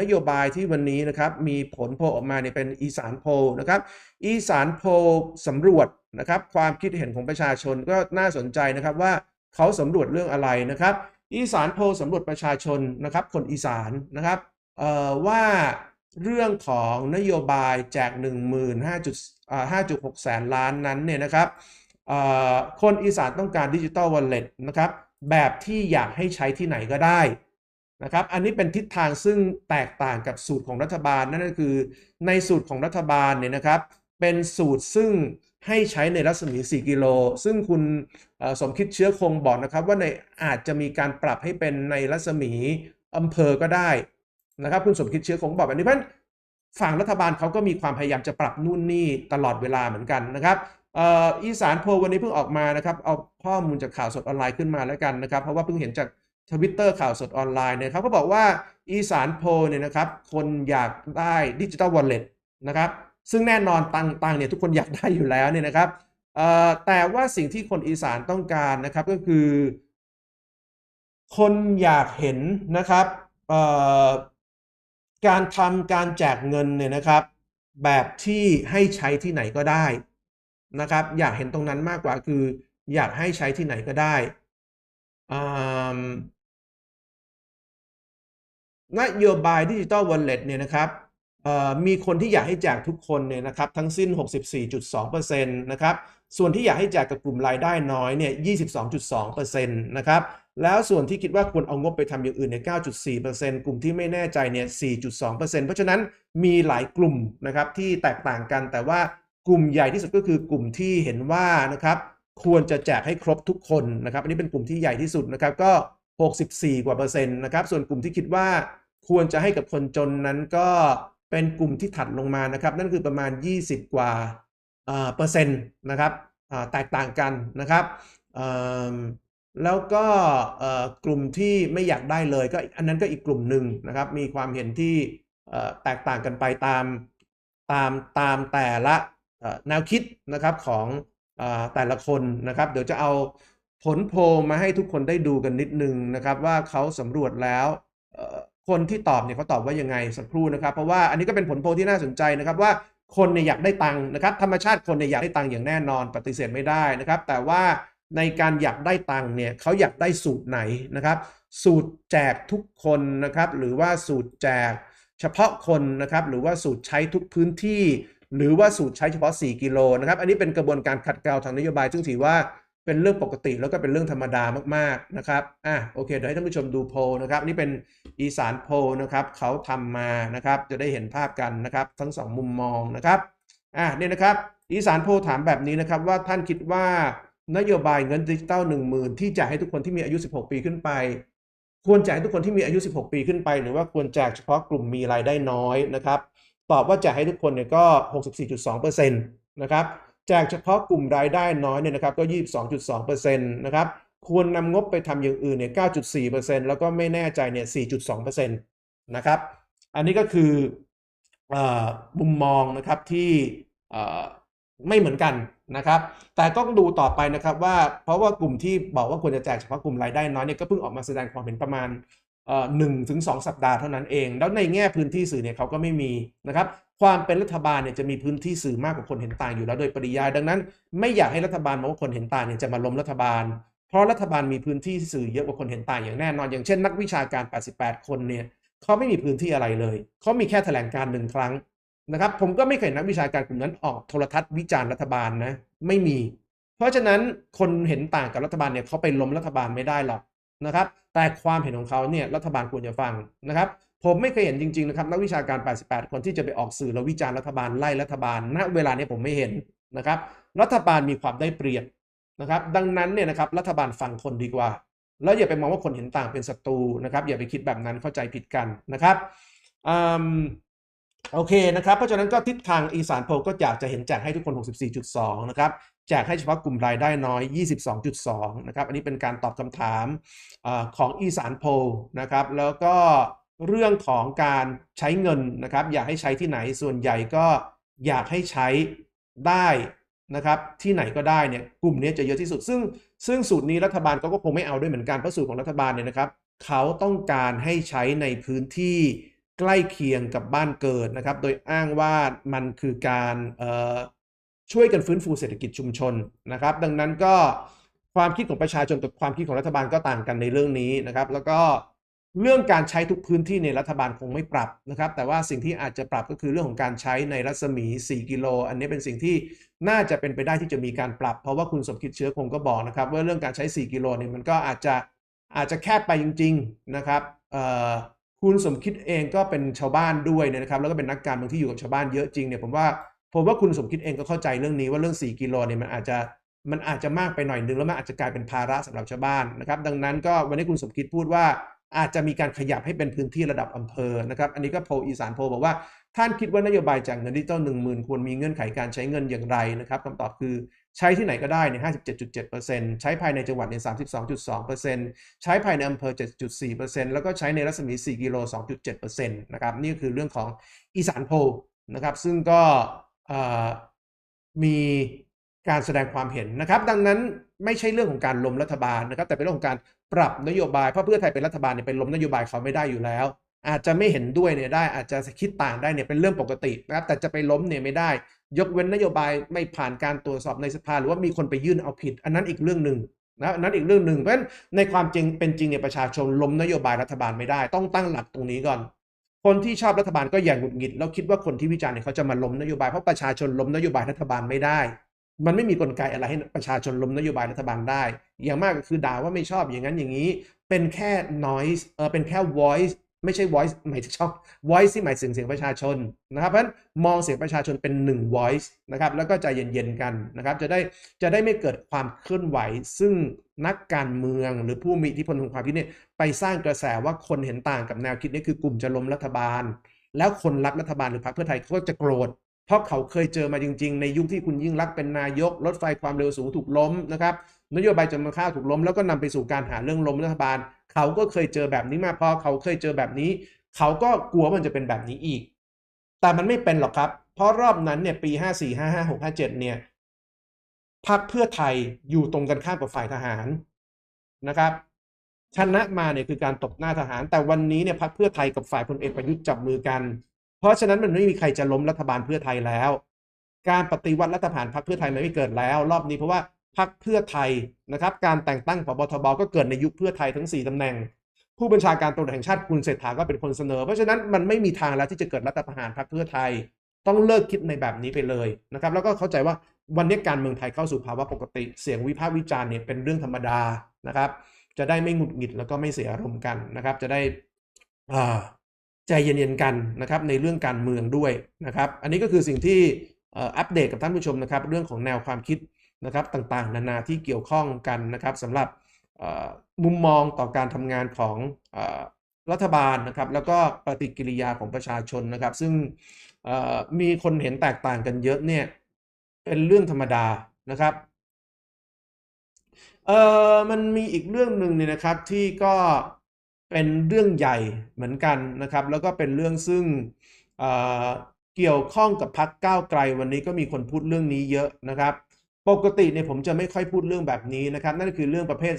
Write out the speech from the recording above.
นโยบายที่วันนี้นะครับมีผลโพลออกมาเนี่ยเป็นอีสานโพลนะครับอีสานโพลสำรวจนะครับความคิดเห็นของประชาชนก็น่าสนใจนะครับว่าเขาสำรวจเรื่องอะไรนะครับอีสานโพลสำรวจประชาชนนะครับคนอีสานนะครับเอ่อว่าเรื่องของนโยบายแจก 15.5.6 แสนล้านนั้นเนี่ยนะครับคนอีสานต้องการดิจิ t a ลวอลเล็ตนะครับแบบที่อยากให้ใช้ที่ไหนก็ได้ นะครับอันนี้เป็นทิศทางซึ่งแตกต่างกับสูตรของรัฐบาลนั่นก็คือ ในสูตรของรัฐบาลเนี่ยนะครับ เป็นสูตรซึ่งให้ใช้ในรัศมี 4 กิโล ซึ่งคุณสมคิดเชื้อคงบอกนะครับว่าในอาจจะมีการปรับให้เป็นในรัศมีอำเภอก็ได้นะครับ คุณสมคิดเชื้อคงบอกแบบนี้เพราะฝั่งรัฐบาลเขาก็มีความพยายามจะปรับนู่นนี่ตลอดเวลาเหมือนกันนะครับอีสานโพวันนี้เพิ่งออกมานะครับ เอาข้อมูลจากข่าวสดออนไลน์ขึ้นมาแล้วกันนะครับ เพราะว่าเพิ่งเห็นจาก ทวิตเตอร์ข่าวสดออนไลน์เนี่ยครับเขาบอกว่าอีสานโพเนี่ยนะครับ คนอยากได้ดิจิ t a ลวอลเล็ตนะครับ ซึ่งแน่นอนตังตังเนี่ยทุกคนอยากได้อยู่แล้วเนี่ยนะครับแต่ว่าสิ่งที่คนอีสานต้องการนะครับก็คือ คนอยากเห็นนะครับการทำการแจกเงินเนี่ยนะครับ แบบที่ให้ใช้ที่ไหนก็ได้นะครับ อยากเห็นตรงนั้นมากกว่าคือ อยากให้ใช้ที่ไหนก็ได้ นโยบายดิจิ t a ลวอลเล็ตเนี่ยนะครับมีคนที่อยากให้แจกทุกคนเนี่ยนะครับทั้งสิ้น 64.2%นะครับส่วนที่อยากให้แจกกับกลุ่มรายได้น้อยเนี่ย 22.2%นะครับแล้วส่วนที่คิดว่าควรเอางบไปทำอย่างอื่นเนี่ย9.4%กลุ่มที่ไม่แน่ใจเนี่ย 4.2%เพราะฉะนั้นมีหลายกลุ่มนะครับที่แตกต่างกันแต่ว่ากลุ่มใหญ่ที่สุดก็คือกลุ่มที่เห็นว่านะครับ ควรจะแจกให้ครบทุกคนนะครับ อันนี้เป็นกลุ่มที่ใหญ่ที่สุดนะครับ ก็ 64 กว่าเปอร์เซ็นต์นะครับ ส่วนกลุ่มที่คิดว่าควรจะให้กับคนจนนั้นก็เป็นกลุ่มที่ถัดลงมานะครับ นั่นคือประมาณ 20 กว่าเอ่อเปอร์เซ็นต์นะครับอ่าแตกต่างกันนะครับเอิ่มแล้วก็เอ่อกลุ่มที่ไม่อยากได้เลยก็อันนั้นก็อีกกลุ่มหนึ่งนะครับ มีความเห็นที่เอ่อแตกต่างกันไปตามตามตามแต่ละเอ่อแนวคิดนะครับของ แต่ละคนนะครับ เดี๋ยวจะเอาผลโพลมาให้ทุกคนได้ดูกันนิดนึงนะครับ ว่าเขาสำรวจแล้วคนที่ตอบเนี่ยเขาตอบว่ายังไงสักครู่นะครับ เพราะว่าอันนี้ก็เป็นผลโพลที่น่าสนใจนะครับว่าคนเนี่ยอยากได้ตังค์นะครับธรรมชาติคนเนี่ยอยากได้ตังค์อย่างแน่นอนปฏิเสธไม่ได้นะครับ แต่ว่าในการอยากได้ตังค์เนี่ยเขาอยากได้สูตรไหนนะครับ สูตรแจกทุกคนนะครับ หรือว่าสูตรแจก เฉพาะคนนะครับ หรือว่าสูตรใช้ทุกพื้นที่ หรือว่าสูตรใช้เฉพาะ 4 กิโลนะครับ อันนี้เป็นกระบวนการขัดเกลาทางนโยบายซึ่งถือว่าเป็นเรื่องปกติแล้วก็เป็นเรื่องธรรมดามากๆนะครับ อะโอเคเดี๋ยวให้ท่านผู้ชมดูโพลนะครับนี่เป็นอีสานโพลนะครับเขาทำมานะครับจะได้เห็นภาพกันนะครับทั้งสองมุมมองนะครับ อะเนี่ยนะครับอีสานโพลถามแบบนี้นะครับว่าท่านคิดว่านโยบายเงินดิจิตอลหนึ่งหมื่นที่จะให้ทุกคนที่มีอายุ 16 ปีขึ้นไป ควรแจกให้ทุกคนที่มีอายุ 16 ปีขึ้นไป หรือว่าควรแจกเฉพาะกลุ่มมีรายได้น้อยนะครับ ตอบว่าแจกให้ทุกคนเนี่ยก็ 64.2%นะครับแจกเฉพาะกลุ่มรายได้น้อยเนี่ยนะครับก็ 22.2%นะครับควรนำงบไปทำอย่างอื่นเนี่ย 9.4%แล้วก็ไม่แน่ใจเนี่ย 4.2%นะครับอันนี้ก็คืออมุมมองนะครับที่ไม่เหมือนกันนะครับ แต่ต้องดูต่อไปนะครับว่าเพราะว่ากลุ่มที่บอกว่าควรจะแจกเฉพาะกลุ่มรายได้น้อยเนี่ยก็เพิ่งออกมาแสดงความเห็นประมาณ หนึ่งถึงสองสัปดาห์เท่านั้นเอง แล้วในแง่พื้นที่สื่อเนี่ยเขาก็ไม่มีนะครับความเป็นรัฐบาลเนี่ยจะมีพื้นที่สื่อมากกว่าคนเห็นต่างอยู่แล้วโดยปริยายดังนั้น ไม่อยากให้รัฐบาลมองว่าคนเห็นต่างเนี่ยจะมาล้มรัฐบาล เพราะรัฐบาลมีพื้นที่สื่อเยอะกว่าคนเห็นต่างอย่างแน่นอน อย่างเช่นนักวิชาการ 88 คนเนี่ยเขาไม่มีพื้นที่อะไรเลย เขามีแค่แถลงการหนึ่งครั้งนะครับผมก็ไม่เคยเห็นนักวิชาการกลุ่มนั้นออกโทรทัศน์วิจารณ์รัฐบาลนะไม่มี เพราะฉะนั้นคนเห็นต่างกับรัฐบาลเนี่ยเขาไปล้มรัฐบาลไม่ได้หรอก นะครับ แต่ความเห็นของเขาเนี่ยรัฐบาลควรจะฟังนะครับ ผมไม่เคยเห็นจริงๆนะครับนักวิชาการ 88 คนที่จะไปออกสื่อแล้ววิจารณ์รัฐบาลไล่รัฐบาล ณ เวลานี้ผมไม่เห็นนะครับ รัฐบาลมีความได้เปรียบนะครับ ดังนั้นเนี่ยนะครับรัฐบาลฟังคนดีกว่า แล้วอย่าไปมองว่าคนเห็นต่างเป็นศัตรูนะครับ อย่าไปคิดแบบนั้นเข้าใจผิดกันนะครับอ โอเคนะครับเพราะฉะนั้นก็ทิศทางอีสานโพลก็อยากจะเห็นแจกให้ทุกคน 64.2 นะครับแจกให้เฉพาะกลุ่มรายได้น้อย 22.2 นะครับ อันนี้เป็นการตอบคำถามอของอีสานโพลนะครับ แล้วก็เรื่องของการใช้เงินนะครับ อยากให้ใช้ที่ไหนส่วนใหญ่ก็อยากให้ใช้ได้นะครับ ที่ไหนก็ได้เนี่ยกลุ่มนี้จะเยอะที่สุด ซึ่งซึ่งสูตรนี้รัฐบาลก็คงไม่เอาด้วยเหมือนกันเพราะสูตรของรัฐบาลเนี่ยนะครับ เขาต้องการให้ใช้ในพื้นที่ ใกล้เคียงกับบ้านเกิดนะครับ โดยอ้างว่ามันคือการช่วยกันฟื้นฟูเศรษฐกิจชุมชนนะครับ ดังนั้นก็ความคิดของประชาชนกับความคิดของรัฐบาลก็ต่างกันในเรื่องนี้นะครับ แล้วก็เรื่องการใช้ทุกพื้นที่ในรัฐบาลคงไม่ปรับนะครับ แต่ว่าสิ่งที่อาจจะปรับก็คือเรื่องของการใช้ในรัศมี 4 กิโล อันนี้เป็นสิ่งที่น่าจะเป็นไปได้ที่จะมีการปรับ เพราะว่าคุณสมคิดเชื้อคงก็บอกนะครับว่าเรื่องการใช้ 4 กิโลเนี่ยมันก็อาจจะอาจจะแคบไปจริง ๆนะครับเอ่อ คุณสมคิดเองก็เป็นชาวบ้านด้วยนะครับ แล้วก็เป็นนักการเมืองที่อยู่กับชาวบ้านเยอะจริงเนี่ยผมว่าผมว่าคุณสมคิดเองก็เข้าใจเรื่องนี้ว่าเรื่อง 4 กิโลเนี่ยมันอาจจะมันอาจจะมากไปหน่อยนึงแล้วมันอาจจะกลายเป็นภาระสำหรับชาวบ้านนะครับ ดังนั้นก็วันนี้คุณสมคิดพูดว่าอาจจะมีการขยับให้เป็นพื้นที่ระดับอำเภอนะครับ อันนี้ก็โพอีสานโพบอกว่า ท่านคิดว่านโยบายจากเงินดิจิตอลหนึ่งหมื่นควรมีเงื่อนไขการใช้เงินอย่างไรนะครับคำตอบคือ ใช้ที่ไหนก็ได้ใน 57.7%ใช้ภายในจังหวัดใน 32.2%ใช้ภายในอำเภอ 7.4%แล้วก็ใช้ในรัศมี 4 กิโล 2.7%นะครับนี่คือเรื่องของอีสานโพนะครับซึ่งก็มีการแสดงความเห็นนะครับ ดังนั้นไม่ใช่เรื่องของการล้มรัฐบาลนะครับ แต่เป็นเรื่องของการปรับนโยบายเพราะเพื่อไทยเป็นรัฐบาลเนี่ยเป็นล้มนโยบายเขาไม่ได้อยู่แล้ว อาจจะไม่เห็นด้วยเนี่ยได้อาจจะคิดต่างได้เนี่ยเป็นเรื่องปกตินะครับแต่จะไปล้มเนี่ยไม่ได้ ยกเว้นนโยบายไม่ผ่านการตรวจสอบในสภาหรือว่ามีคนไปยื่นเอาผิด อันนั้นอีกเรื่องหนึ่งนะอันนั้นอีกเรื่องหนึ่งเพราะฉะนั้นในความจริงเป็นจริงเนี่ยประชาชนล้มนโยบายรัฐบาลไม่ได้ ต้องตั้งหลักตรงนี้ก่อน คนที่ชอบรัฐบาลก็อย่างหงุดหงิดแล้วคิดว่าคนที่วิจารณ์เนี่ยเขาจะมาล้มนโยบายเพราะประชาชนล้มนโยบายรัฐบาลไม่ได้ มันไม่มีกลไกอะไรให้ประชาชนล้มนโยบายรัฐบาลได้ อย่างมากก็คือด่าว่าไม่ชอบอย่างนั้นอย่างนี้ เป็นแค่ noise เออเป็นแค่ voice ไม่ใช่ voice หมายถึงชอง voice ที่หมายถึงเสียงประชาชนนะครับเพราะฉะนั้นมองเสียงประชาชนเป็นหนึ่ง voice นะครับแล้วก็ใจเย็นๆกันนะครับจะได้จะได้ไม่เกิดความเคลื่อนไหว ซึ่งนักการเมืองหรือผู้มีอิทธิพลของความคิดเนี่ยไปสร้างกระแสว่าคนเห็นต่างกับแนวคิดนี้คือกลุ่มจะล้มรัฐบาล แล้วคนรักรัฐบาลหรือพรรคเพื่อไทยเขาก็จะโกรธ เพราะเขาเคยเจอมาจริง ๆ ในยุคที่คุณยิ่งรักเป็นนายก รถไฟความเร็วสูงถูกล้มนะครับนโยบายจำนำข้าวถูกล้มแล้วก็นำไปสู่การหาเรื่องล้มรัฐบาล เขาก็เคยเจอแบบนี้มาพอเขาเคยเจอแบบนี้ เขาก็กลัวมันจะเป็นแบบนี้อีก แต่มันไม่เป็นหรอกครับ เพราะรอบนั้นเนี่ยปี 54 55 6 57เนี่ยพรรคเพื่อไทยอยู่ตรงกันข้ามกับฝ่ายทหารนะครับชนะมาเนี่ยคือการตบหน้าทหาร แต่วันนี้เนี่ยพรรคเพื่อไทยกับฝ่ายพลเอกประยุทธ์จับมือกัน เพราะฉะนั้นมันไม่มีใครจะล้มรัฐบาลเพื่อไทยแล้ว การปฏิวัติรัฐบาลพรรคเพื่อไทยมันไม่เกิดแล้ว รอบนี้เพราะว่าพรรคเพื่อไทยนะครับ การแต่งตั้งผบทบก็เกิดในยุคเพื่อไทยทั้ง 4ตำแหน่ง ผู้บัญชาการตำรวจแห่งชาติคุณเศรษฐาก็เป็นคนเสนอ เพราะฉะนั้นมันไม่มีทางแล้วที่จะเกิดรัฐประหารพรรคเพื่อไทย ต้องเลิกคิดในแบบนี้ไปเลยนะครับ แล้วก็เข้าใจว่าวันนี้การเมืองไทยเข้าสู่ภาวะปกติ เสียงวิพากษ์วิจารณ์เนี่ยเป็นเรื่องธรรมดานะครับ จะได้ไม่หงุดหงิดแล้วก็ไม่เสียอารมณ์กันนะครับ จะได้อ่า ใจเย็นๆกันนะครับในเรื่องการเมืองด้วยนะครับ อันนี้ก็คือสิ่งที่อัปเดตกับท่านผู้ชมนะครับ เรื่องของแนวความคิดนะครับต่างๆ นานาที่เกี่ยวข้องกันนะครับสำหรับมุมมองต่อการทำงานของอรัฐบาลนะครับ แล้วก็ปฏิกิริยาของประชาชนนะครับ ซึ่งมีคนเห็นแตกต่างกันเยอะเนี่ยเป็นเรื่องธรรมดานะครับเออมันมีอีกเรื่องหนึ่งเนี่ยนะครับที่ก็ เป็นเรื่องใหญ่เหมือนกันนะครับ แล้วก็เป็นเรื่องซึ่งเเกี่ยวข้องกับพักก้าวไกลวันนี้ก็มีคนพูดเรื่องนี้เยอะนะครับ ปกติเนี่ยผมจะไม่ค่อยพูดเรื่องแบบนี้นะครับ นั่นคือเรื่องประเภท